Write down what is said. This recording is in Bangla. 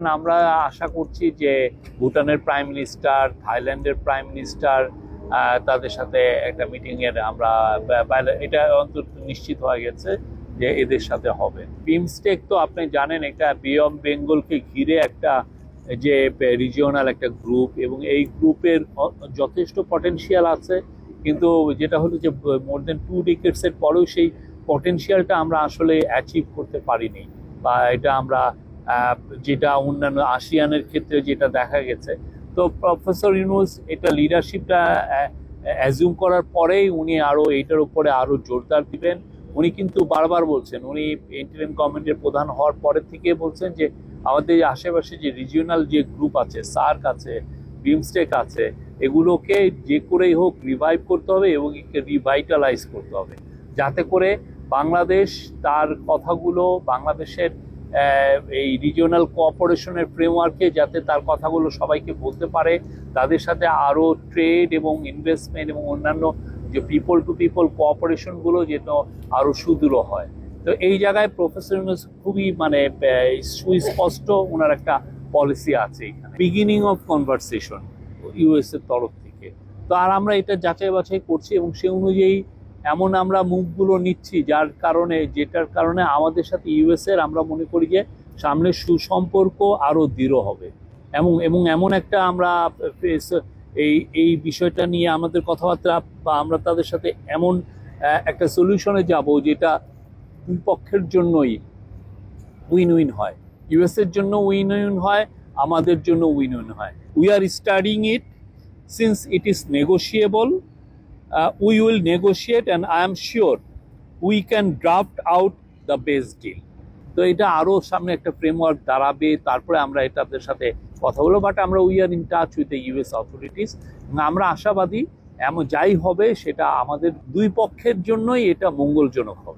আমরা আশা করছি যে ভুটানের প্রাইম মিনিস্টার থাইল্যান্ডের প্রাইম মিনিস্টার তাদের সাথে একটা মিটিং এর আমরা এটা অন্তত নিশ্চিত হয়ে গেছে যে এদের সাথে হবে। বিমস্টেক তো আপনি জানেন এটা বে অফ বেঙ্গলকে ঘিরে একটা যে রিজিওনাল একটা গ্রুপ এবং এই গ্রুপের যথেষ্ট পটেনশিয়াল আছে। কিন্তু যেটা হলো যে মোর দেন টু ডিকেটসের পরেও সেই পটেনশিয়ালটা আমরা আসলে অ্যাচিভ করতে পারিনি, বা এটা আমরা যেটা অন্যান্য আসিয়ানের ক্ষেত্রে যেটা দেখা গেছে। তো প্রফেসর ইউনুস এটা লিডারশিপটা অ্যাজিউম করার পরেই উনি আরও এটার উপরে আরও জোরদার দিবেন। উনি কিন্তু বারবার বলছেন, উনি ইন্টারিম গভর্নমেন্টের প্রধান হওয়ার পরে থেকে বলছেন যে, আমাদের আশেপাশে যে রিজিওনাল যে গ্রুপ আছে সার্ক আছে বিমস্টেক আছে, এগুলোকে যে করেই হোক রিভাইভ করতে হবে এবং রিভাইটালাইজ করতে হবে। যাতে করে বাংলাদেশ তার কথাগুলো, বাংলাদেশের এই রিজিওনাল কোঅপারেশনের ফ্রেমওয়ার্কে যাতে তার কথাগুলো সবাইকে বলতে পারে, তাদের সাথে আরও ট্রেড এবং ইনভেস্টমেন্ট এবং অন্যান্য যে পিপল টু পিপল কোঅপারেশনগুলো যেন আরও সুদূঢ় হয়। তো এই জায়গায় প্রফেসর খুবই মানে সুস্পষ্ট ওনার একটা পলিসি আছে এখানে। বিগিনিং অফ কনভারসেশন ইউএস এর তরফ থেকে। তো আর আমরা এটা যাচাই বাছাই করছি এবং সে অনুযায়ী এমন আমরা মুভগুলো নিচ্ছি যার কারণে, যেটার কারণে আমাদের সাথে ইউএস এর আমরা মনে করি যে সামনে সুসম্পর্ক আরও দৃঢ় হবে। এবং এবং এমন একটা আমরা এই এই বিষয়টা নিয়ে আমাদের কথাবার্তা বা আমরা তাদের সাথে এমন একটা সলিউশনে যাব যেটা দুই পক্ষের জন্যই উইন উইন হয় ইউএস এর জন্য উইন উইন হয়, আমাদের জন্য উইন উইন হয়। We are studying it since it is negotiable we will negotiate and I am sure we can draft out the best deal তো এটা আরও সামনে একটা ফ্রেমওয়ার্ক দাঁড়াবে, তারপরে আমরা এটাদের সাথে কথা বলব বাট আমরা we are in touch with the US authorities আমরা আশাবাদী, এমন যাই হবে, সেটা আমাদের দুই পক্ষের জন্যই এটা মঙ্গলজনক হবে।